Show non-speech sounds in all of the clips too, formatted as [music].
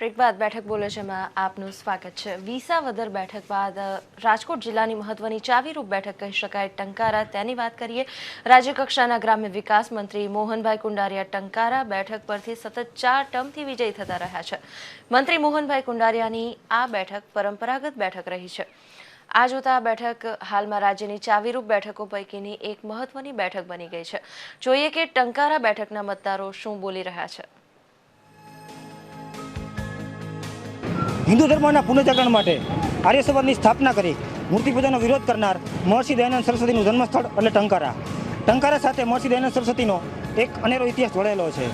Break બાદ બેઠક બોલે છે માં આપનું સ્વાગત છે. વિસાવદર બેઠક બાદ રાજકોટ જિલ્લાની મહત્વની ચાવીરૂપ બેઠક કહી શકાય. ટંકારા, તેની વાત કરીએ, રાજ્યકક્ષાના ગ્રામ્ય વિકાસ મંત્રી મોહનભાઈ કુંડારિયા ટંકારા બેઠક પરથી સતત ચાર ટર્મથી વિજયી થતા રહ્યા છે. મંત્રી મોહનભાઈ કુંડારિયાની આ બેઠક પરંપરાગત બેઠક રહી છે. આ જોતા આ બેઠક હાલમાં રાજ્યની ચાવીરૂપ બેઠકો પૈકીની એક મહત્વની બેઠક બની ગઈ છે. જોઈએ કે ટંકારા બેઠકના મતદારો શું બોલી રહ્યા છે. હિન્દુ ધર્મના પુનઃજાગરણ માટે આર્ય સમાજની સ્થાપના કરી મૂર્તિ પૂજાનો વિરોધ કરનાર મહર્ષિ દયાનંદ સરસ્વતીનું જન્મસ્થળ એટલે ટંકારા. ટંકારા સાથે મહર્ષિ દયાનંદ સરસ્વતીનો એક અનેરો ઇતિહાસ જોડાયેલો છે.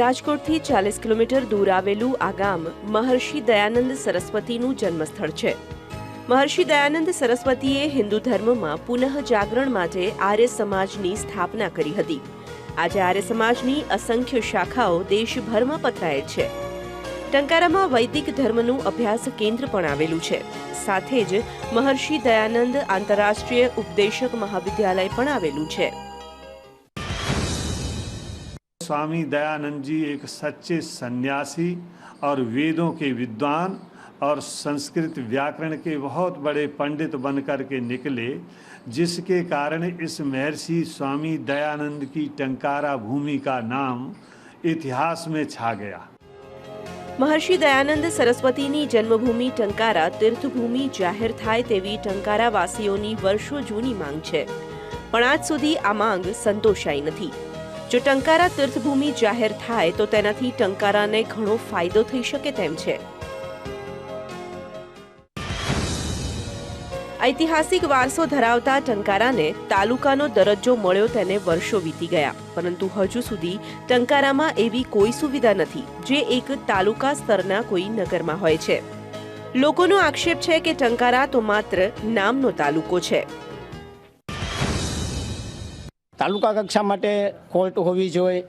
રાજકોટથી ચાલીસ કિલોમીટર દૂર આવેલું આ ગામ મહર્ષિ દયાનંદ સરસ્વતીનું જન્મસ્થળ છે. મહર્ષિ દયાનંદ સરસ્વતીએ હિન્દુ ધર્મમાં પુનઃ જાગરણ માટે આર્ય સમાજની સ્થાપના કરી હતી. આજે આર્ય સમાજની અસંખ્ય શાખાઓ દેશભરમાં પથરાયેલ છે. ટંકારામાં વૈદિક ધર્મનું અભ્યાસ કેન્દ્ર પણ આવેલું છે સાથે જ મહર્ષિ દયાનંદ આંતરરાષ્ટ્રીય ઉપદેશક મહાવિદ્યાલય પણ આવેલું છે स्वामी दयानंद जी एक सच्चे सन्यासी और वेदों के विद्वान और संस्कृत व्याकरण के बहुत बड़े पंडित बनकर के निकले जिसके कारण इस महर्षि स्वामी दयानंद की टंकारा भूमि का नाम इतिहास में छा गया મહર્ષિ દયાનંદ સરસ્વતીની જન્મભૂમિ ટંકારા તીર્થભૂમિ જાહેર થાય તેવી ટંકારાવાસીઓની વર્ષો જૂની માંગ છે. પણ આજ સુધી આ માંગ સંતોષાઈ નથી. જો ટંકારા તીર્થભૂમિ જાહેર થાય તો તેનાથી ટંકારાને ઘણો ફાયદો થઈ શકે તેમ છે. ઐતિહાસિક વારસો ધરાવતા ટંકારાને તાલુકાનો દરજ્જો મળ્યો તેને વર્ષો વીતી ગયા. પરંતુ હજુ સુધી ટંકારામાં એવી કોઈ સુવિધા નથી, જે એક તાલુકા સ્તરના કોઈ નગરમાં હોય છે. લોકોનો આક્ષેપ છે કે ટંકારા તો માત્ર નામનો તાલુકો છે. તાલુકા કક્ષા માટે કોર્ટ હોવી જોઈએ.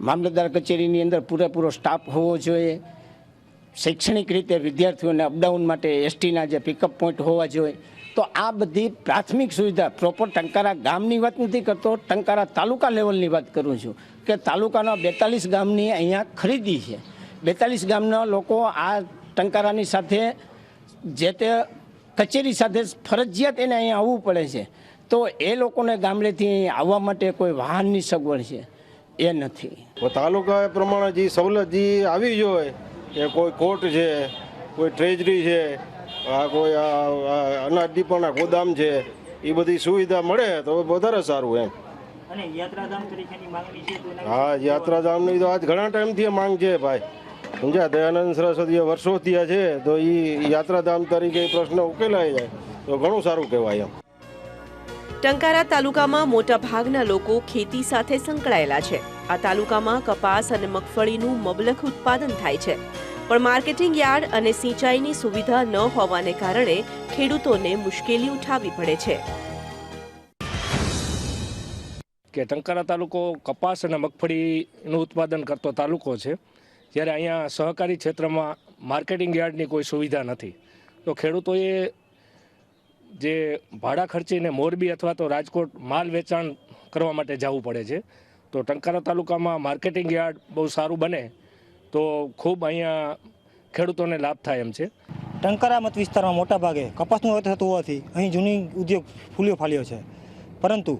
મામલતદાર કચેરીની અંદર પૂરેપૂરો સ્ટાફ હોવો જોઈએ. શૈક્ષણિક રીતે વિદ્યાર્થીઓને અપડાઉન માટે એસટીના જે પિકઅપ પોઈન્ટ હોવા જોઈએ. તો આ બધી પ્રાથમિક સુવિધા. પ્રોપર ટંકારા ગામની વાત નથી કરતો, ટંકારા તાલુકા લેવલની વાત કરું છું કે તાલુકાના બેતાલીસ ગામની અહીંયા ખરીદી છે. બેતાલીસ ગામના લોકો આ ટંકારાની સાથે જે તે કચેરી સાથે ફરજિયાત એને અહીંયા આવવું પડે છે. તો એ લોકોને ગામડેથી આવવા માટે કોઈ વાહનની સગવડ છે? એ નથી. તાલુકા પ્રમાણે જે સવલત જે આવી જોઈએ કે કોઈ કોર્ટ છે, કોઈ ટ્રેજરી છે આ કોઈ આ આ અનાજ ડીપોના ગોદામ છે એ બધી સુવિધા મળે તો વધારે સારું એમ. હા યાત્રાધામની તો આજ ઘણા ટાઈમથી માંગ છે ભાઈ. સમજ્યા દયાનંદ સરસ્વતી વર્ષો થયા છે તો એ યાત્રાધામ તરીકે પ્રશ્ન ઉકેલાઈ જાય તો ઘણું સારું કહેવાય એમ. ટંકારા તાલુકામાં મોટા ભાગના લોકો ખેતી સાથે સંકળાયેલા છે. આ તાલુકામાં કપાસ અને મગફળીનું મબલખ ઉત્પાદન થાય છે. પણ માર્કેટિંગ યાર્ડ અને સિંચાઈની સુવિધા ન હોવાને કારણે ખેડૂતોને મુશ્કેલી ઉઠાવવી પડે છે. કે ટંકારા તાલુકો કપાસ અને મગફળીનું ઉત્પાદન કરતો તાલુકો છે, જ્યારે અહીંયા સહકારી ક્ષેત્રમાં માર્કેટિંગ યાર્ડની કોઈ સુવિધા નથી. તો ખેડૂતોએ જે ભાડા ખર્ચીને મોરબી અથવા તો રાજકોટ માલ વેચાણ કરવા માટે જવું પડે છે. તો ટંકારા તાલુકામાં માર્કેટિંગ યાર્ડ બહુ સારું બને તો ખૂબ અહીંયા ખેડૂતોને લાભ થાય એમ છે. ટંકારા મત વિસ્તારમાં મોટા ભાગે કપાસનું વાવેતર થતું હોવાથી અહીં જૂની ઉદ્યોગ ફૂલ્યો ફાલ્યો છે. પરંતુ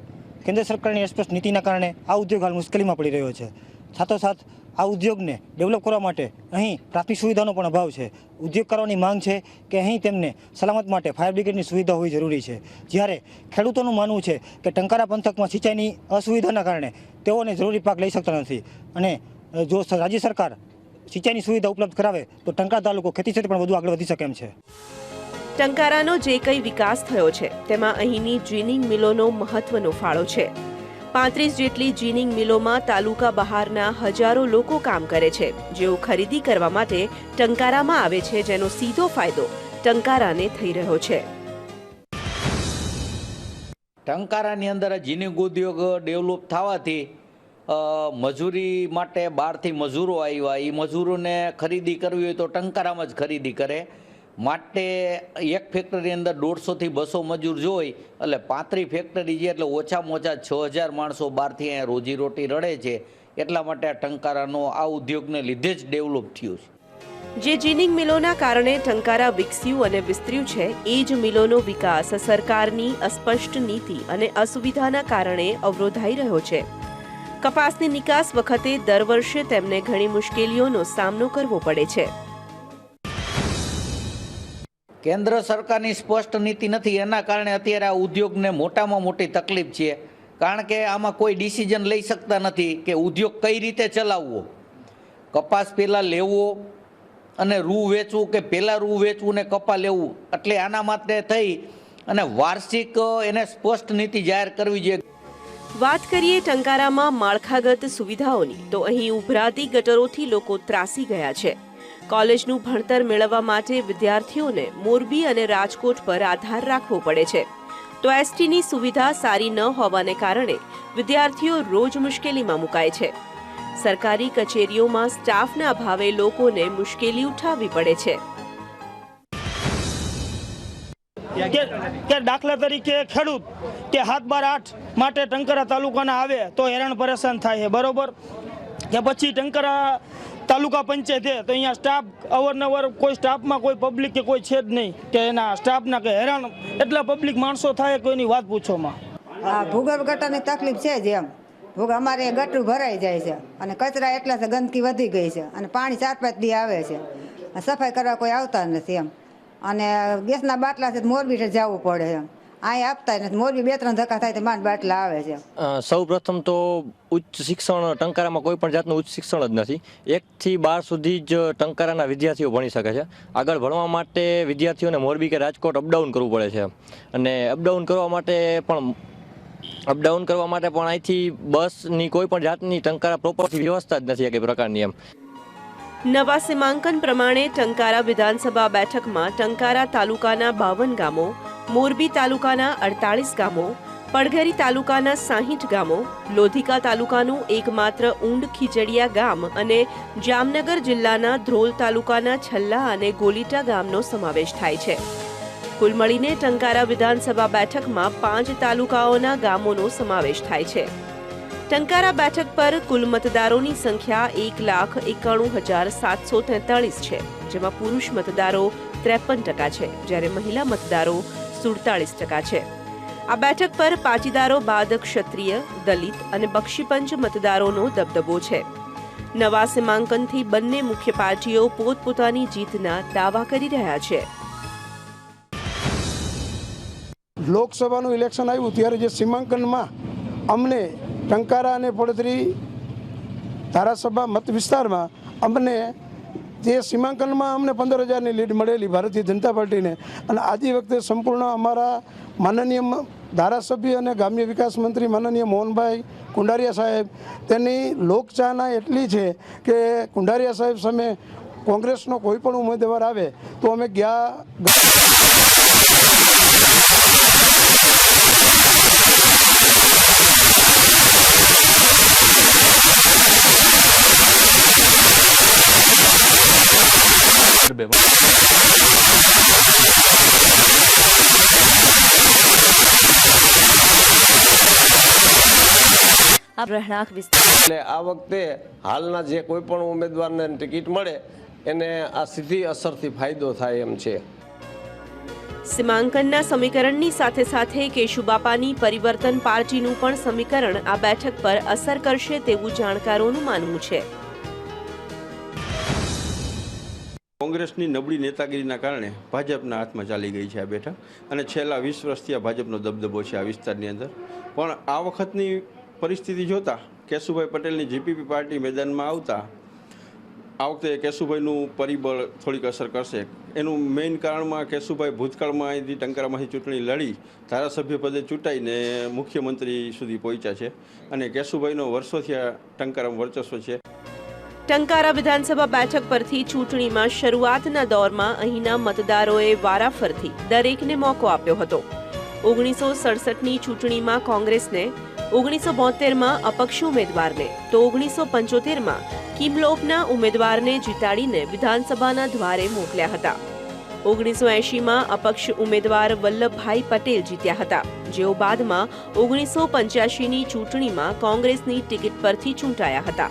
કેન્દ્ર સરકારની અસ્પષ્ટ નીતિના કારણે આ ઉદ્યોગ હાલ મુશ્કેલીમાં પડી રહ્યો છે. સાથોસાથ આ ઉદ્યોગને ડેવલપ કરવા માટે અહીં પ્રાથમિક સુવિધાનો પણ અભાવ છે. ઉદ્યોગકારોની માંગ છે કે અહીં તેમને સલામત માટે ફાયર બ્રિગેડની સુવિધા હોવી જરૂરી છે. જ્યારે ખેડૂતોનું માનવું છે કે ટંકારા પંથકમાં સિંચાઈની અસુવિધાના કારણે તેઓને જરૂરી પાક લઈ શકતા નથી. અને જો રાજ્ય સરકાર સિંચાઈની સુવિધા ઉપલબ્ધ કરાવે તો ટંકાર તાલુકો ખેતી ક્ષેત્રે પણ વધુ આગળ વધી શકે એમ છે. ટંકારાનો જે કંઈ વિકાસ થયો છે તેમાં અહીંની જીનિંગ મિલોનો મહત્વનો ફાળો છે. પાંત્રીસ જેટલી જીનિંગ મિલોમાં તાલુકા બહારના હજારો લોકો કામ કરે છે જેઓ ખરીદી કરવા માટે ટંકારામાં આવે છે જેનો સીધો ફાયદો ટંકારાને થઈ રહ્યો છે. ટંકારાની અંદર જીનિંગ ઉદ્યોગ ડેવલપ થવાથી મજૂરી માટે બહારથી મજૂરો આવ્યા. એ મજૂરોને ખરીદી કરવી હોય તો ટંકારામાં જ ખરીદી કરે. માટે એક ફેક્ટરી અંદર દોઢસોથી બસો મજૂર જોઈ. એટલે પાંત્રી ફેક્ટરી છે એટલે ઓછામાં ઓછા છ હજાર માણસો બહારથી અહીંયા રોજીરોટી રડે છે. એટલા માટે આ ટંકારાનો, આ ઉદ્યોગને લીધે જ ડેવલપ થયું છે. જે જીનિંગ મિલોના કારણે ટંકારા વિકસ્યું અને વિસ્તર્યું છે, એ જ મિલોનો વિકાસ સરકારની અસ્પષ્ટ નીતિ અને અસુવિધાના કારણે અવરોધાઈ રહ્યો છે. કપાસની નિકાસ વખતે દર વર્ષે તેમને ઘણી મુશ્કેલીઓનો સામનો કરવો પડે છે. કેન્દ્ર સરકારની સ્પષ્ટ નીતિ નથી, એના કારણે અત્યારે આ ઉદ્યોગને મોટામાં મોટી તકલીફ છે. કારણ કે આમાં કોઈ ડિસિઝન લઈ શકતા નથી કે ઉદ્યોગ કઈ રીતે ચલાવવો. કપાસ પહેલાં લેવો અને રૂ વેચવું કે પહેલાં રૂ વેચવું ને કપા લેવું, એટલે આના માટે થઈ અને વાર્ષિક એને સ્પષ્ટ નીતિ જાહેર કરવી જોઈએ. વાત કરીએ ટંકારામાં માળખાગત સુવિધાઓની, તો અહીં ઉભરાતી ગટરોથી લોકો ત્રાસી ગયા છે. કોલેજનું ભણતર મેળવવા માટે વિદ્યાર્થીઓને મોરબી અને રાજકોટ પર આધાર રાખવો પડે છે. તો એસટીની સુવિધા સારી ન હોવાને કારણે વિદ્યાર્થીઓ રોજ મુશ્કેલીમાં મુકાય છે. સરકારી કચેરીઓમાં સ્ટાફના અભાવે લોકોને મુશ્કેલી ઉઠાવવી પડે છે. કે કે દાખલા તરીકે ખેડૂત કે હાથ બાર આઠ માટે ટંકરા તાલુકાના આવે તો હેરાન પરેશાન થાય છે, બરોબર? કે પછી ટંકરા તાલુકા પંચાયત છે તો અહીંયા સ્ટાફ અવારનવાર કોઈ સ્ટાફમાં કોઈ પબ્લિક કે કોઈ છે જ નહીં કે એના સ્ટાફના કે હેરાન એટલા પબ્લિક માણસો થાય કોઈની વાત પૂછોમાં? હા, ભૂગર્ભ ગટરની તકલીફ છે જ એમ. ભૂગ અમારે ગટરું ભરાઈ જાય છે અને કચરા એટલા ગંદકી વધી ગઈ છે અને પાણી ચાર પાંચ દી આવે છે. સફાઈ કરવા કોઈ આવતા નથી એમ. અને ગેસના બાટલા છે મોરબી જવું પડે. એમ અહીં આપતા નથી. મોરબી બે ત્રણ ધક્કા થાય તો માંડ બાટલા આવે છે. સૌ પ્રથમ તો ઉચ્ચ શિક્ષણ ટંકારામાં કોઈ પણ જાતનું ઉચ્ચ શિક્ષણ જ નથી. એકથી બાર સુધી જ ટંકારાના વિદ્યાર્થીઓ ભણી શકે છે. આગળ ભણવા માટે વિદ્યાર્થીઓને મોરબી કે રાજકોટ અપડાઉન કરવું પડે છે. અને અપડાઉન કરવા માટે પણ, અપડાઉન કરવા માટે પણ અહીંથી બસની કોઈ પણ જાતની ટંકારા પ્રોપરથી વ્યવસ્થા જ નથી એક પ્રકારની એમ. નવા સીમાંકન પ્રમાણે ટંકારા વિધાનસભા બેઠકમાં ટંકારા તાલુકાના બાવન ગામો, મોરબી તાલુકાના અડતાળીસ ગામો, પડઘરી તાલુકાના સાહીઠ ગામો, લોધિકા તાલુકાનું એકમાત્ર ઊંડ ખીચડિયા ગામ અને જામનગર જિલ્લાના ધ્રોલ તાલુકાના છલ્લા અને ગોલીટા ગામનો સમાવેશ થાય છે. કુલ મળીને ટંકારા વિધાનસભા બેઠકમાં પાંચ તાલુકાઓના ગામોનો સમાવેશ થાય છે. ટંકારા બેઠક પર કુલ મતદારોની સંખ્યા એક લાખ એકાણું હજાર સાતસો તેતાળીસ છે, જેમાં પુરુષ મતદારો ત્રેપન ટકા છે, જ્યારે મહિલા મતદારો સુડતાળીસ ટકા છે. આ બેઠક પર પાટીદારો બાદ ક્ષત્રિય, દલિત અને બક્ષીપંચ મતદારોનો દબદબો છે. નવા સીમાંકનથી બંને મુખ્ય પાર્ટીઓ પોતપોતાની જીતના દાવા કરી રહ્યા છે. લોકસભાનું ઇલેક્શન આવ્યું, ત્યારે જે સીમાંકનમાં અમને ટંકારા અને પડધરી ધારાસભા મત વિસ્તારમાં અમને જે સીમાંકનમાં અમને પંદર હજારની લીડ મળેલી ભારતીય જનતા પાર્ટીને અને આજે વખતે સંપૂર્ણ અમારા માનનીય ધારાસભ્ય અને ગ્રામ્ય વિકાસ મંત્રી માનનીય મોહનભાઈ કુંડારિયા સાહેબ, તેની લોકચાહના એટલી છે કે કુંડારિયા સાહેબ સામે કોંગ્રેસનો કોઈ પણ ઉમેદવાર આવે તો અમે ગયા રહેણાંક વિસ્તાર. એટલે આ વખતે હાલના જે કોઈ પણ ઉમેદવારને ટિકિટ મળે એને આ સીધી અસરથી ફાયદો થાય એમ છે. સીમાંકનના સમીકરણની સાથે સાથે કેશુબાપાની પરિવર્તન પાર્ટીનું પણ સમીકરણ આ બેઠક પર અસર કરશે તેવું જાણકારોનું માનવું છે. કોંગ્રેસની નબળી નેતાગીરીના કારણે ભાજપના હાથમાં ચાલી ગઈ છે આ બેઠક અને છેલ્લા વીસ વર્ષથી આ ભાજપનો દબદબો છે આ વિસ્તારની અંદર. પણ આ વખતની પરિસ્થિતિ જોતા કેશુભાઈ પટેલની જીપીપી પાર્ટી મેદાનમાં આવતા, આ વખતે કેશુભાઈનું પરિબળ થોડીક અસર કરશે. એનું મેઇન કારણમાં કેશુભાઈ ભૂતકાળમાં અહીંથી ટંકારામાંથી ચૂંટણી લડી, ધારાસભ્ય પદે ચૂંટાઈને મુખ્યમંત્રી સુધી પહોંચ્યા છે અને કેશુભાઈનો વર્ષોથી આ ટંકારામાં વર્ચસ્વ છે. ટંકારા વિધાનસભા બેઠક પરથી ચૂંટણીમાં શરૂઆતના દોરમાં અહીંના મતદારોએ વારાફરથી દરેકને મોકો આપ્યો હતો. ઓગણીસો સડસઠની ચૂંટણીમાં કોંગ્રેસને ઓગણીસો બોતેરમાં અપક્ષ ઉમેદવારને તો ઓગણીસો પંચોતેરમાં કિમલોપના ઉમેદવારને જીતાડીને વિધાનસભાના દ્વારે મોકલ્યા હતા. ઓગણીસો એંશીમાં અપક્ષ ઉમેદવાર વલ્લભભાઈ પટેલ જીત્યા હતા, જેઓ બાદમાં ઓગણીસો પંચ્યાસીની ચૂંટણીમાં કોંગ્રેસની ટિકિટ પરથી ચૂંટાયા હતા.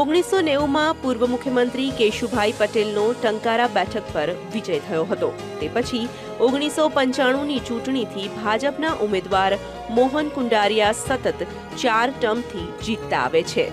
ઓગણીસો નેવુંમાં પૂર્વ મુખ્યમંત્રી કેશુભાઈ પટેલનો ટંકારા બેઠક પર વિજય થયો હતો. તે પછી ઓગણીસો પંચાણુંની ચૂંટણીથી ભાજપના ઉમેદવાર મોહન કુંડારિયા સતત ચાર ટર્મથી જીતતા આવે છે.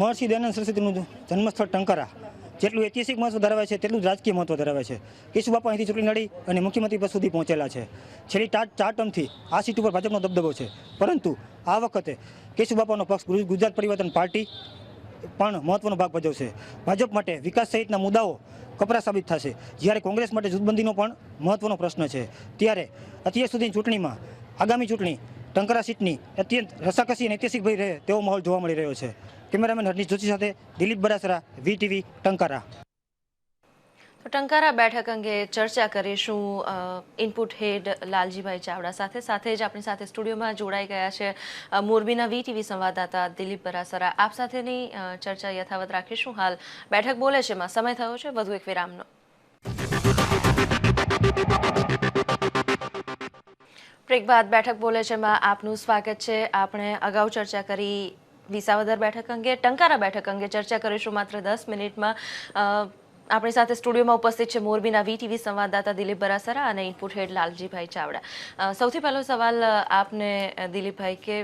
મહર્ષિ દયાનંદ સરસ્વતીનું જન્મસ્થળ ટંકારા. જેટલું ઐતિહાસિક મહત્વ ધરાવે છે, તેટલું જ રાજકીય મહત્વ ધરાવે છે. કેશુબાપા અહીંથી ચૂંટણી લડી અને મુખ્યમંત્રી પદ સુધી પહોંચેલા છે. છેલ્લી ચાર ચાર ટર્મથી આ સીટ ઉપર ભાજપનો દબદબો છે. પરંતુ આ વખતે કેશુબાપાનો પક્ષ ગુજ- ગુજરાત પરિવર્તન પાર્ટી પણ મહત્વનો ભાગ ભજવશે. ભાજપ માટે વિકાસ સહિતના મુદ્દાઓ કપરા સાબિત થશે. જ્યારે કોંગ્રેસ માટે જૂથબંધીનો પણ મહત્વનો પ્રશ્ન છે. ત્યારે અત્યાર સુધીની ચૂંટણીમાં આગામી ચૂંટણી ટંકરા સીટની અત્યંત રસાકસી અને ઐતિહાસિક ભઈ રહે તેવો માહોલ જોવા મળી રહ્યો છે. કેમેરામેન હરનીશ જોશી સાથે દિલીપ બરાસરા વીટીવી ટંકારા. તો ટંકારા બેઠક અંગે ચર્ચા કરીશું ઇનપુટ હેડ લાલજીભાઈ ચાવડા સાથે. સાથે જ આપણી સાથે સ્ટુડિયોમાં જોડાઈ ગયા છે મોરબીના વીટીવી સંવાદદાતા દિલીપ બરાસરા. આપ સાથેની ચર્ચા યથાવત રાખીશું. હાલ બેઠક બોલે છે, એમાં સમય થયો છે, વધુ એક વિરામનો. બ્રેક બાદ બેઠક બોલે છે માં આપનું સ્વાગત છે. આપણે અગાઉ ચર્ચા કરી વિસાવદર બેઠક અંગે ટંકારા બેઠક અંગે ચર્ચા કરીશું માત્ર દસ મિનિટમાં. આપણી સાથે સ્ટુડિયોમાં ઉપસ્થિત છે મોરબીના વીટીવી સંવાદદાતા દિલીપ બરાસરા અને ઇનપુટ હેડ લાલજીભાઈ ચાવડા. સૌથી પહેલો સવાલ આપને દિલીપભાઈ કે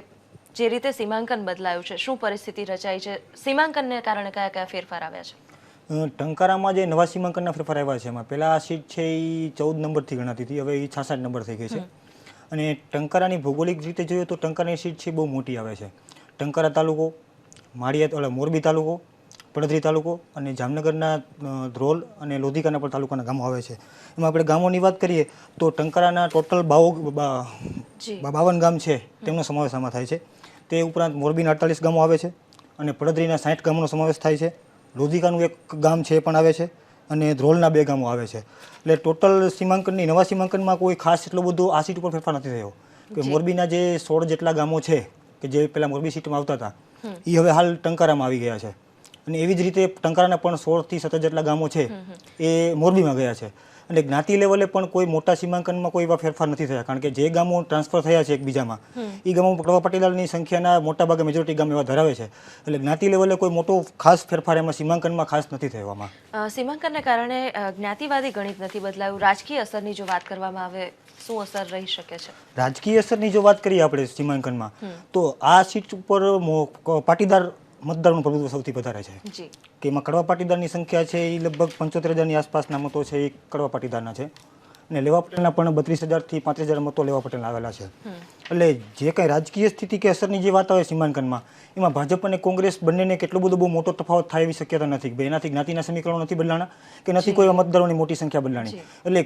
જે રીતે સીમાંકન બદલાયું છે શું પરિસ્થિતિ રચાઈ છે? સીમાંકનને કારણે કયા કયા ફેરફાર આવ્યા છે? ટંકારામાં જે નવા સીમાંકનના ફેરફાર આવ્યા છે એમાં પહેલાં આ સીટ છે એ ચૌદ નંબરથી ગણાતી હતી હવે એ છાસઠ નંબર થઈ ગઈ છે. અને ટંકારાની ભૌગોલિક રીતે જોઈએ તો ટંકારાની સીટ છે બહુ મોટી આવે છે. ટંકારા તાલુકો માળિયા મોરબી તાલુકો પડદરી તાલુકો અને જામનગરના ધ્રોલ અને લોધિકાના પણ તાલુકાના ગામો આવે છે. એમાં આપણે ગામોની વાત કરીએ તો ટંકારાના ટોટલ બાવો બાવન ગામ છે. તેમનો સમાવેશ આમાં થાય છે. તે ઉપરાંત મોરબીના અડતાલીસ ગામો આવે છે અને પડદરીના સાઠ ગામોનો સમાવેશ થાય છે. લોધિકાનું એક ગામ છે એ પણ આવે છે. અને ધ્રોલના બે ગામો આવે છે. એટલે ટોટલ સીમાંકનની નવા સીમાંકનમાં કોઈ ખાસ એટલો બધો આ સીટ ઉપર ફેરફાર નથી થયો. કે મોરબીના જે સોળ જેટલા ગામો છે કે જે પહેલાં મોરબી સીટમાં આવતા હતા એ હવે હાલ ટંકારામાં આવી ગયા છે. અને એવી જ રીતે ટંકારાના પણ સોળથી સત્તર જેટલા ગામો છે એ મોરબીમાં ગયા છે. અને જ્ઞાતિ લેવલે પણ કોઈ મોટા સીમાંકનમાં કોઈ એવા ફેરફાર નથી થયા. કારણ કે જે ગામો ટ્રાન્સફર થયા છે એકબીજામાં એ ગામો કડવા પાટીદારની સંખ્યાના મોટાભાગે મેજોરિટી ગામ એવા ધરાવે છે. એટલે જ્ઞાતિ લેવલે કોઈ મોટો ખાસ ફેરફાર એમાં સીમાંકનમાં ખાસ નથી થયો આમાં. સીમાંકનને કારણે જ્ઞાતિવાદી ગણિત નથી બદલાયું. રાજકીય અસરની જો વાત કરવામાં આવે શું અસર રહી શકે છે? રાજકીય અસરની જો વાત કરીએ આપણે સીમાંકનમાં તો આ સીટ ઉપર પાટીદાર મતદારોનું પ્રભુત્વ સૌથી વધારે છે. કે એમાં કડવા પાટીદારની સંખ્યા છે એ લગભગ પંચોતેર હજારની આસપાસના મતો છે એ કડવા પાટીદારના છે. અને લેવા પટેલના પણ બત્રીસ હજારથી પાંત્રીસ હજાર મતો લેવા પટેલના આવેલા છે. એટલે જે કંઈ રાજકીય સ્થિતિ કે અસરની જે વાત આવે સીમાંકનમાં એમાં ભાજપ અને કોંગ્રેસ બંનેને કેટલો બધો બહુ મોટો તફાવત થાય એવી શક્યતા નથી. કે એનાથી જ્ઞાતિના સમીકરણો નથી બદલાણા કે નથી કોઈ મતદારોની મોટી સંખ્યા બદલાણી. એટલે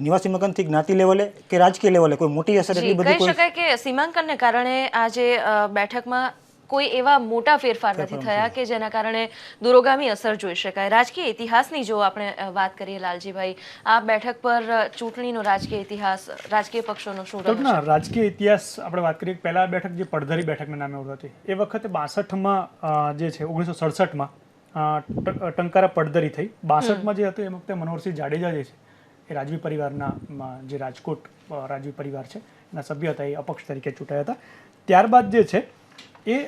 નિવાસી મકાનથી જ્ઞાતિ લેવલે કે રાજકીય લેવલે કોઈ મોટી અસર એટલી બધી કહી શકાય કે સીમાંકનને કારણે આજે બેઠકમાં કોઈ એવા મોટા ફેરફાર નથી થયા કે જેના કારણે દૂરોગામી અસર જોઈ શકાય. રાજકીય ઇતિહાસની જો આપણે વાત કરીએ લાલજીભાઈ આ બેઠક પર ચૂંટણીનો રાજકીય ઇતિહાસ રાજકીય પક્ષોનો શું રહ્યો રાજકીય ઇતિહાસ આપણે વાત કરીએ પહેલા બેઠક જે પડધરી બેઠકના નામે ઓળખાતી હતી એ વખતે બાસઠમાં જે છે ઓગણીસો સડસઠમાં ટંકારા પડધરી થઈ. બાસઠમાં જે હતું એ વખતે મનોહરસિંહ જાડેજા જે છે એ રાજવી પરિવારના જે રાજકોટ રાજવી પરિવાર છે એના સભ્ય હતા એ અપક્ષ તરીકે ચૂંટાયા હતા. ત્યારબાદ જે છે એ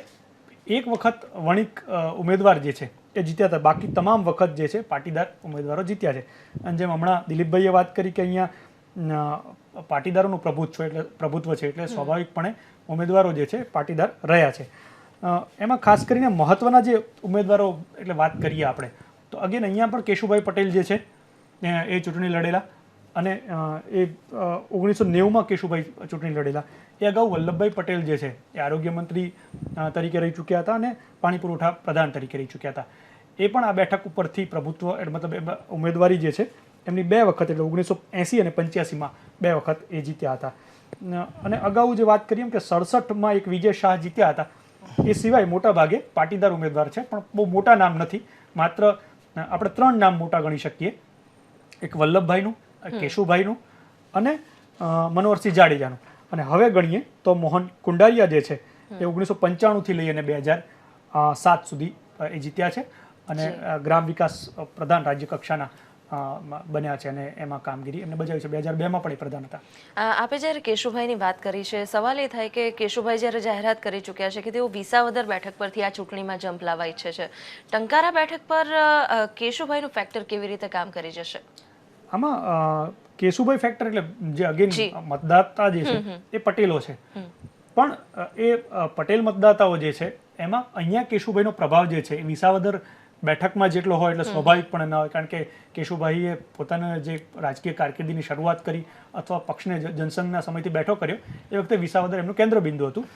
એક વખત વણિક ઉમેદવાર જે છે એ જીત્યા હતા. બાકી તમામ વખત જે છે પાટીદાર ઉમેદવારો જીત્યા છે. અને જેમ હમણાં દિલીપભાઈએ વાત કરી કે અહીંયા પાટીદારોનું પ્રભુત્વ એટલે પ્રભુત્વ છે એટલે સ્વાભાવિકપણે ઉમેદવારો જે છે પાટીદાર રહ્યા છે. એમાં ખાસ કરીને મહત્વના જે ઉમેદવારો એટલે વાત કરીએ આપણે તો અગેન અહીંયા પણ કેશુભાઈ પટેલ જે છે એ એ ચૂંટણી લડેલા. અને એ ઓગણીસો નેવુંમાં કેશુભાઈ ચૂંટણી લડેલા. એ અગાઉ વલ્લભભાઈ પટેલ જે છે, એ આરોગ્ય મંત્રી તરીકે રહી ચૂક્યા હતા અને પાણી પુરવઠા પ્રધાન તરીકે રહી ચૂક્યા હતા. એ પણ આ બેઠક ઉપરથી પ્રભુત્વ મતલબ ઉમેદવારી જે છે, એમની બે વખત એટલે ઓગણીસો એંસી અને પંચ્યાસીમાં બે વખત એ જીત્યા હતા. અને અગાઉ જે વાત કરીએ કે સડસઠમાં એક વિજય શાહ જીત્યા હતા, એ સિવાય મોટા ભાગે પાટીદાર ઉમેદવાર છે, પણ બહુ મોટા નામ નથી. માત્ર આપણે ત્રણ નામ મોટા ગણી શકીએ. એક વલ્લભભાઈનું કેશુભાઈનું અને મનોહરસિંહ જાડેજાનું. અને હવે ગણીએ તો મોહન કુંડારિયા જે છે એ ઓગણીસો પંચાણુંથી લઈ અને બે હજાર સાત સુધી એ જીત્યા છે અને ગ્રામ વિકાસ પ્રધાન રાજ્ય કક્ષાના બન્યા છે અને એમાં કામગીરી એમને બજાવી છે. બે હજાર બેમાં પણ એ પ્રધાન હતા. આપે જ્યારે કેશુભાઈની વાત કરી છે સવાલ એ થાય કે કેશુભાઈ જ્યારે જાહેરાત કરી ચૂક્યા છે કે તેઓ વિસાવદર બેઠક પરથી આ ચૂંટણીમાં જંપ લાવવા ઈચ્છે છે. ટંકારા બેઠક પર કેશુભાઈનું ફેક્ટર કેવી રીતે કામ કરી જશે? આમાં કેશુભાઈ ફેક્ટર એટલે જે અગેન મતદાતા જે છે. એ પટેલો છે. પણ એ પટેલ મતદાતાઓ જે છે એમાં અહીંયા કેશુભાઈનો પ્રભાવ જે છે એ વિસાવદર બેઠકમાં જેટલો હોય એટલે સ્વાભાવિક પણ ના હોય. કારણ કે કેશુભાઈએ પોતાના જે રાજકીય કારકિર્દીની શરૂઆત કરી અથવા પક્ષને જનસંઘના સમયથી બેઠો કર્યો એ વખતે વિસાવદર એમનું કેન્દ્ર બિંદુ હતું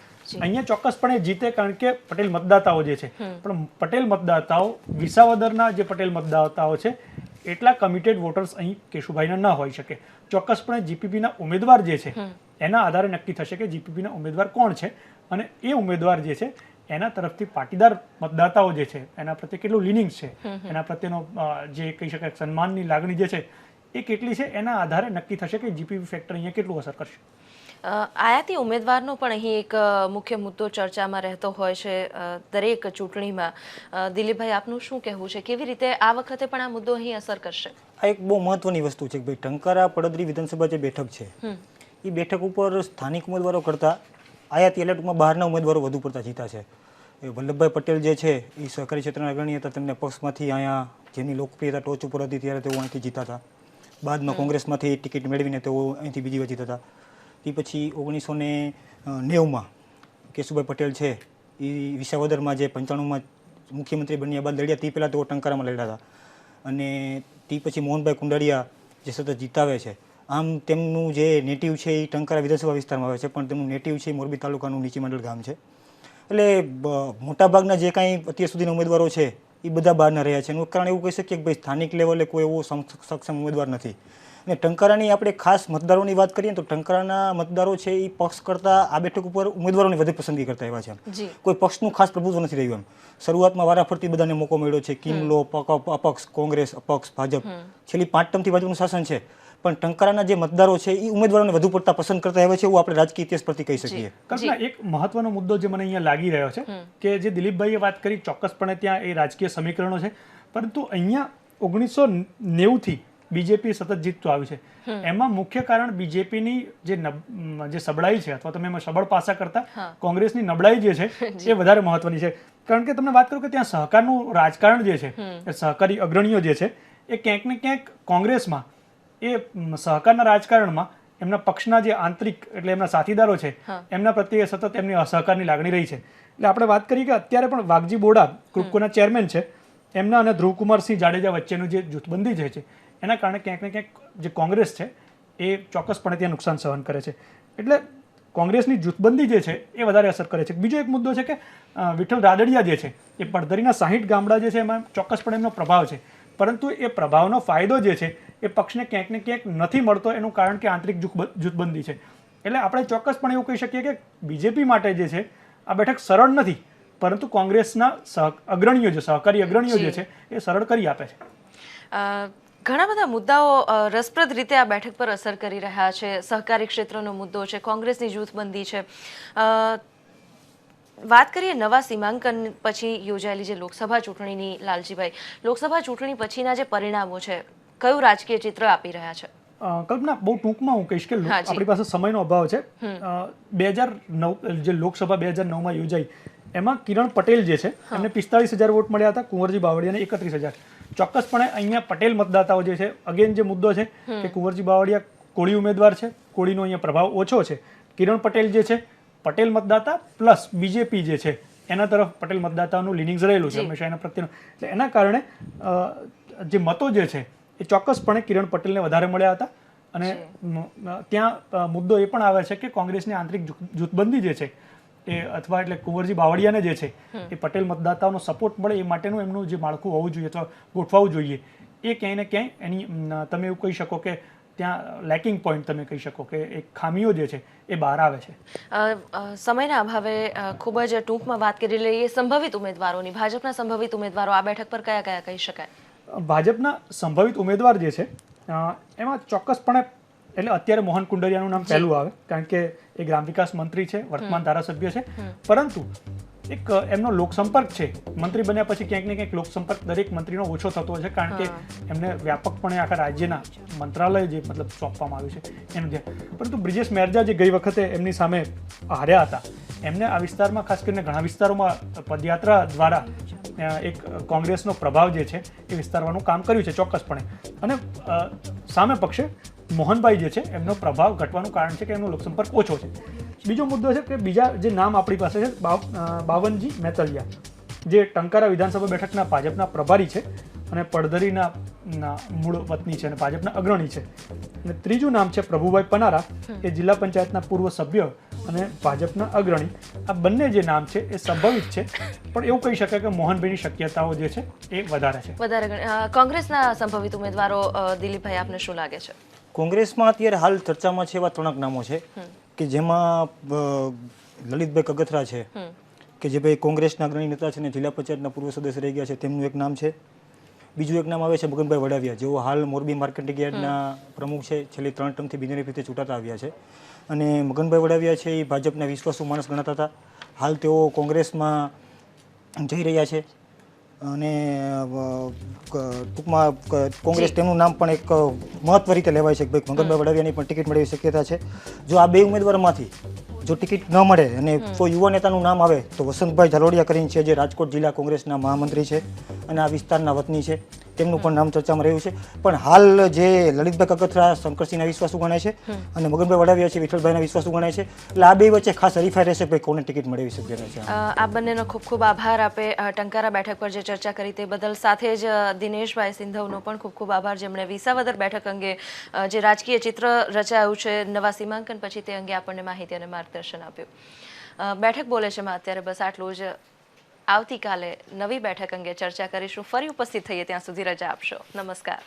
અહીંયા ચોક્કસપણે જીતે કારણ કે પટેલ મતદાતાઓ જે છે. પણ પટેલ મતદાતાઓ વિસાવદરના જે પટેલ મતદાતાઓ છે એટલા કમિટેડ વોટર્સ અહીં કેશુભાઈના ના હોઈ શકે. ચોક્કસપણે જીપીપીના ઉમેદવાર જે છે એના આધારે નક્કી થશે કે જીપીપીના ઉમેદવાર કોણ છે અને એ ઉમેદવાર જે છે એના તરફથી પાટીદાર મતદાતાઓ જે છે એના પ્રત્યે કેટલું લિનિંગ છે. એના પ્રત્યેનો જે કહી શકાય સન્માનની લાગણી જે છે એ કેટલી છે એના આધારે નક્કી થશે કે જીપીપી ફેક્ટર અહીંયા કેટલું અસર કરશે. આયાતી ઉમેદવારનો પણ અહીં એક મુખ્ય મુદ્દો ચર્ચામાં રહેતો હોય છે દરેક ચૂંટણીમાં. દિલીપભાઈ આપનું શું કહેવું છે? કેવી રીતે આ વખતે પણ આ મુદ્દો અહીં અસર કરશે? આ એક બહુ મહત્વની વસ્તુ છે કે ભાઈ ટંકારા પડદરી વિધાનસભા જે બેઠક છે એ બેઠક ઉપર સ્થાનિક ઉમેદવારો કરતાં આયાતી એટલે ટૂંકમાં બહારના ઉમેદવારો વધુ પડતા જીતા છે. એ વલ્લભભાઈ પટેલ જે છે એ સહકારી ક્ષેત્રના અગ્રણી હતા તેમને પક્ષમાંથી અહીંયા જેની લોકપ્રિયતા ટોચ ઉપર હતી ત્યારે તેઓ અહીંથી જીતા હતા બાદમાં કોંગ્રેસમાંથી ટિકિટ મેળવીને તેઓ અહીંથી બીજી વાર જીતા હતા તે પછી ઓગણીસો ને નેવુંમાં કેશુભાઈ પટેલ છે એ વિસાવદરમાં જે પંચાણુંમાં મુખ્યમંત્રી બન્યા બાદ લડ્યા, તે પહેલાં તેઓ ટંકારામાં લડ્યા હતા. અને તે પછી મોહનભાઈ કુંડારિયા જે સતત જીતાવે છે. આમ તેમનું જે નેટિવ છે એ ટંકારા વિધાનસભા વિસ્તારમાં આવે છે, પણ તેમનું નેટિવ છે મોરબી તાલુકાનું નીચી મંડળ ગામ છે. એટલે મોટાભાગના જે કાંઈ અત્યાર સુધીના ઉમેદવારો છે એ બધા બહારના રહ્યા છે. એનું કારણ એવું કહી શકીએ કે ભાઈ સ્થાનિક લેવલે કોઈ એવો સક્ષમ ઉમેદવાર નથી. અને ટંકારાની આપણે ખાસ મતદારોની વાત કરીએ તો ટંકારાના મતદારો છે એ પક્ષ કરતાં આ બેઠક ઉપર ઉમેદવારોની વધુ પસંદગી કરતા એવા છે કોઈ પક્ષનું ખાસ પ્રભુત્વ નથી રહ્યું એમ. શરૂઆતમાં વારાફરતી બધાને મોકો મળ્યો છે. કિમલો પક- અપક્ષ કોંગ્રેસ અપક્ષ ભાજપ. છેલ્લી પાંચ ટર્મથી ભાજપનું શાસન છે. પણ ટંકારાના જે મતદારો છે એ ઉમેદવારોને વધુ પડતા પસંદ કરતા આવે છે એવું આપણે રાજકીય ઇતિહાસ પરથી કહી શકીએ. કલ્પના એક મહત્વનો મુદ્દો જે મને અહીંયા લાગી રહ્યો છે કે જે દિલીપભાઈએ વાત કરી ચોક્કસપણે ત્યાં એ રાજકીય સમીકરણો છે. પરંતુ અહીંયા ઓગણીસો નેવુંથી બીજેપી સતત જીતતું આવ્યું છે. એમાં મુખ્ય કારણ બીજેપીની જે જે સબળાઈ છે અથવા તમે એમાં સબળ પાસા કરતા કોંગ્રેસની નબળાઈ જે છે [laughs] એ વધારે મહત્વની છે. કારણ કે તમને વાત કરું કે ત્યાં સહકારનું રાજકારણ જે છે એ સહકારી અગ્રણીઓ જે છે એ ક્યાંક ને ક્યાંક કોંગ્રેસમાં એ સહકારના રાજકારણમાં એમના પક્ષના જે આંતરિક એટલે એમના સાથીદારો છે એમના પ્રત્યે સતત એમની અસહકારની લાગણી રહી છે. એટલે આપણે વાત કરીએ કે અત્યારે પણ વાઘજી બોડા ક્રુપકોના ચેરમેન છે એમના અને ધ્રુવકુમારસિંહ જાડેજા વચ્ચેનું જે જૂથબંધી જે છે એના કારણે ક્યાંક ને ક્યાંક જે કોંગ્રેસ છે એ ચોક્કસપણે ત્યાં નુકસાન સહન કરે છે. એટલે કોંગ્રેસની જૂથબંધી જે છે એ વધારે અસર કરે છે. બીજો એક મુદ્દો છે કે વિઠ્ઠલ રાદડિયા જે છે એ પડધરીના સાહીઠ ગામડા જે છે એમાં ચોક્કસપણે એમનો પ્રભાવ છે. પરંતુ એ પ્રભાવનો ફાયદો જે છે એ પક્ષને ક્યાંક ને ક્યાંક નથી મળતો એનું કારણ કે આંતરિક જૂથબંધી છે. એટલે આપણે ચોક્કસપણે એવું કહી શકીએ કે બીજેપી માટે જે છે આ બેઠક સરળ નથી પરંતુ કોંગ્રેસના સહ અગ્રણીઓ જે સહકારી અગ્રણીઓ જે છે એ સરળ કરી આપે છે. ઘણા બધા મુદ્દાઓ રસપ્રદ રીતે આ બેઠક પર અસર કરી રહ્યા છે. સહકારી ક્ષેત્રનો મુદ્દો છે કોંગ્રેસની જૂથબંધી છે. વાત કરીએ નવા સીમાંકન પછી યોજાયેલી જે લોકસભા ચૂંટણીની લાલજીભાઈ. લોકસભા ચૂંટણી પછીના જે પરિણામો છે કયું રાજકીય ચિત્ર આપી રહ્યા છે? કલ્પના બહુ ટૂંકમાં હું કહીશ કે આપણી પાસે સમયનો અભાવ છે. બે હજાર નવ જે લોકસભા બે હજાર નવમાં યોજાઈ એમાં કિરણ પટેલ જે છે એમને પિસ્તાળીસ હજાર વોટ મળ્યા હતા કુંવરજી બાવળિયાને એકત્રીસ હજાર. ચોક્કસપણે અહીંયા પટેલ મતદાતાઓ જે છે અગેન જે મુદ્દો છે. કે કુંવરજી બાવળિયા કોળી ઉમેદવાર છે કોળીનો અહીંયા પ્રભાવ ઓછો છે કિરણ પટેલ જે છે પટેલ મતદાતા પ્લસ બીજેપી જે છે એના તરફ પટેલ મતદાતાઓનું લિનિંગ્સ રહેલું છે. હંમેશા એના પ્રત્યેનું એટલે એના કારણે જે મતો જે છે એ ચોક્કસપણે કિરણ પટેલને વધારે મળ્યા હતા અને ત્યાં મુદ્દો એ પણ આવે છે કે કોંગ્રેસની આંતરિક જૂથ- જૂથબંધી જે છે એ અથવા એટલે કુંવરજી બાવળિયાને જે છે એ પટેલ મતદાતાઓનો સપોર્ટ મળે એ માટેનું એમનું જે માળખું હોવું જોઈએ અથવા ગોઠવાવું જોઈએ. એ ક્યાંય ને ક્યાંય એની તમે એવું કહી શકો કે ત્યાં લેકિંગ પોઈન્ટ તમે કહી શકો કે એક ખામીઓ જે છે એ બહાર આવે છે. સમયના અભાવે ખૂબ જ ટૂંકમાં વાત કરી લઈએ સંભવિત ઉમેદવારોની ભાજપના સંભવિત ઉમેદવારો આ બેઠક પર કયા કયા કહી શકાય? ભાજપના સંભવિત ઉમેદવાર જે છે એમાં ચોક્કસપણે એટલે અત્યારે મોહન કુંડરિયાનું નામ પહેલું આવે કારણ કે એ ગ્રામ વિકાસ મંત્રી છે વર્તમાન ધારાસભ્ય છે. પરંતુ એક એમનો લોકસંપર્ક છે. મંત્રી બન્યા પછી ક્યાંક ને ક્યાંક લોકસંપર્ક દરેક મંત્રીનો ઓછો થતો છે કારણ કે એમને વ્યાપકપણે આખા રાજ્યના મંત્રાલય જે મતલબ સોંપવામાં આવ્યું છે એનું ધ્યાન પરંતુ બ્રિજેશ મેરજા જે ગઈ વખતે એમની સામે હાર્યા હતા એમને આ વિસ્તારમાં ખાસ કરીને ઘણા વિસ્તારોમાં પદયાત્રા દ્વારા એક કોંગ્રેસનો પ્રભાવ જે છે એ વિસ્તારવાનું કામ કર્યું છે ચોક્કસપણે. અને સામે પક્ષે મોહનભાઈ જે છે એમનો પ્રભાવ ઘટવાનું કારણ છે કે એમનો લોકસંપર્ક ઓછો છે. બીજો મુદ્દો છે કે બીજા જે નામ આપણી પાસે છે બાવ- બાવનજી મેતલિયા જે ટંકારા વિધાનસભા બેઠકના ભાજપના પ્રભારી છે અને પડધરીના ના મૂળ વતની છે અને ભાજપના અગ્રણી છે. અને ત્રીજું નામ છે પ્રભુભાઈ પનારા એ જિલ્લા પંચાયતના પૂર્વ સભ્ય અને ભાજપના અગ્રણી. આ બંને જે નામ છે એ સંભવિત છે પણ એવું કહી શકાય કે મોહનભાઈની શક્યતાઓ જે છે એ વધારે છે. વધારે કોંગ્રેસના સંભવિત ઉમેદવારો દિલીપભાઈ આપને શું લાગે છે? કોંગ્રેસમાં અત્યારે હાલ ચર્ચામાં છે એવા ત્રણક નામો છે કે જેમાં લલિતભાઈ કગથરા છે કે જે ભાઈ કોંગ્રેસના અગ્રણી નેતા છે અને જિલ્લા પંચાયતના પૂર્વ સદસ્ય રહી ગયા છે તેમનું એક નામ છે. બીજું એક નામ આવે છે મગનભાઈ વડાવિયા જેઓ હાલ મોરબી માર્કેટિંગ યાર્ડના પ્રમુખ છે છેલ્લી ત્રણ ટર્મથી બિનહરીફ રીતે ચૂંટાતા આવ્યા છે. અને મગનભાઈ વડાવિયા છે એ ભાજપના વિશ્વાસુ માણસ ગણાતા હતા. હાલ તેઓ કોંગ્રેસમાં જઈ રહ્યા છે. અને ટૂંકમાં કોંગ્રેસ તેમનું નામ પણ એક મહત્વ રીતે લેવાય છે કે ભાઈ મંગનભાઈ વડાવિયાની પણ ટિકિટ મળવાની શક્યતા છે. જો આ બે ઉમેદવારમાંથી જો ટિકિટ ન મળે અને કોઈ યુવા નેતાનું નામ આવે તો વસંતભાઈ ઝાલોડિયા કરીને છે જે રાજકોટ જિલ્લા કોંગ્રેસના મહામંત્રી છે અને આ વિસ્તારના વતની છે. તેમનું પણ નામ ચર્ચામાં રહ્યું છે. પણ હાલ જે લલિતભાઈ કગથરા શંકરસિંહના વિશ્વાસુ ગણાય છે અને મગનભાઈ વડાવિયા છે વિઠ્ઠલભાઈના વિશ્વાસુ ગણાય છે. એટલે આ બે વચ્ચે ખાસ હરીફાઈ રહેશે ભાઈ કોને ટિકિટ મળે શકે છે? આ બંનેનો ખૂબ ખૂબ આભાર. આપે ટંકારા બેઠક પર જે ચર્ચા કરી તે બદલ સાથે જ દિનેશભાઈ સિંધવનો પણ ખૂબ ખૂબ આભાર. જેમણે વિસાવદર બેઠક અંગે જે રાજકીય ચિત્ર રચાયું છે નવા સીમાંકન પછી તે અંગે આપણને માહિતી અને માર્ગદર્શન આપ્યું. બેઠક બોલે છે માં અત્યારે બસ આટલું જ. આવતીકાલે નવી બેઠક અંગે ચર્ચા કરીશું. ફરી ઉપસ્થિત થઈએ ત્યાં સુધી રજા આપશો. નમસ્કાર.